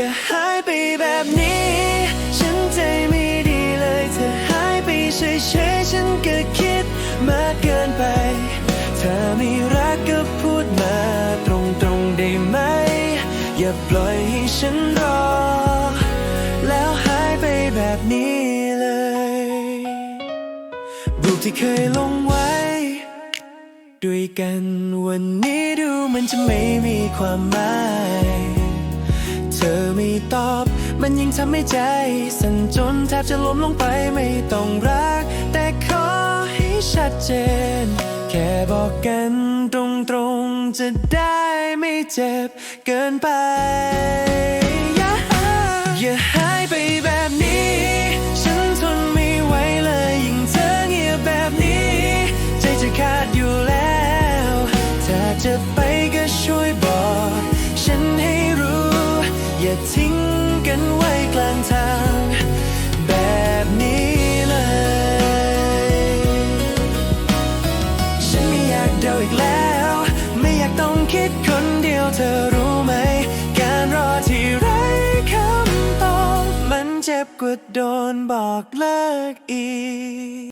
อย่าหายไปแบบนี้ ฉันใจไม่ดีเลยเธอหายไปเฉยๆฉันก็คิดมากเกินไปถ้าไม่รักก็พูดมาตรงๆได้ไหม อย่าปล่อยให้ฉันรอ แล้วหายไปแบบนี้เลยรูปที่เคยลงไว้ ด้วยกันวันนี้ดูมันจะไม่มีความหมาย เธอไม่ตอบ มันยิ่งทำให้ใจสั่นจนแทบจะล้มลงไปไม่ต้องรัก แต่ขอให้ชัดเจน แค่บอกกันตรงๆ จะได้ไม่เจ็บเกินไป อย่าอย่าหายไปแบบนี้ ฉันทนไม่ไหวเลยยิ่งเธอเงียบแบบนี้ ใจจะขาดอยู่แล้ว ถ้าจะไป อย่าทิ้งกันไว้กลางทาง แบบนี้เลย ฉันไม่อยากเดาอีกแล้ว ไม่อยากต้องคิดคนเดียวเธอรู้ไหม การรอที่ไร้คำตอบมันเจ็บกว่าโดนบอกเลิกอีก